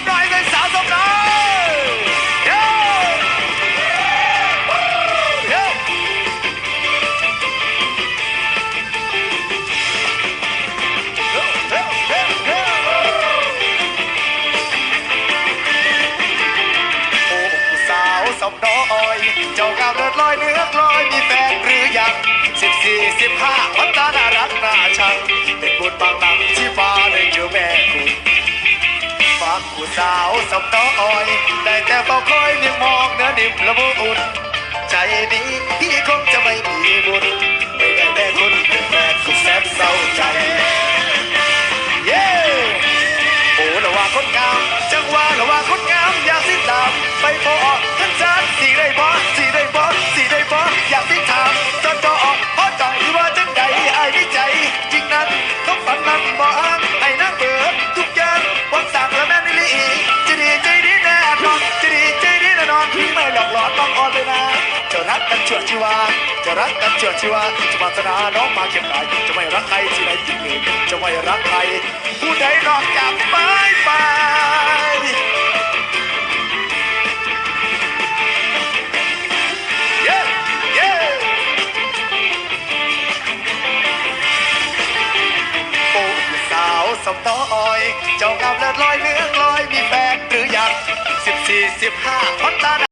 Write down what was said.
บหน่อยสาวสบหน่อยเย้ยสาวสามเลิศลอยเนื้อลอยมีแฟนหรือยังสิบสี่สิบห้าวันตานารักน่าชังเป็นบุญบางหลังที่ สาวสำน้อยได้แต่เฝ้าคอยนิ่มมองเนื้อนิ่มละมุนอุ่นใจนี้พี่คงจะไม่มีบุญไม่ได้แม่คุณเป็นแฟนคุณแสนเศร้าใจเย้โอ้ละว่าคนงามจังว่าละว่าคนงามอยากสิตามไปพอท่านจานสีได้บ่สีได้บ่สีได้บ่อยากสิถามจอจอพอจ่อยว่าจังใดไอ้ในใจจริงนั้นต้องฝันนั้นบ่อ้าง จะรักกันชั่วชีวาจะรักกันชั่วชีวาจะมาสนาน้องมาเข็มไหนจะไม่รักใครที่ไหนจริงเลยจะไม่รักใครผู้ใดนอกจากไปไปเย้เย้โอ้สาวสมน้อย เจ้างามเลิศลอยเลืองลอยมีแฟนหรือยังสิบสี่สิบห้าพันตา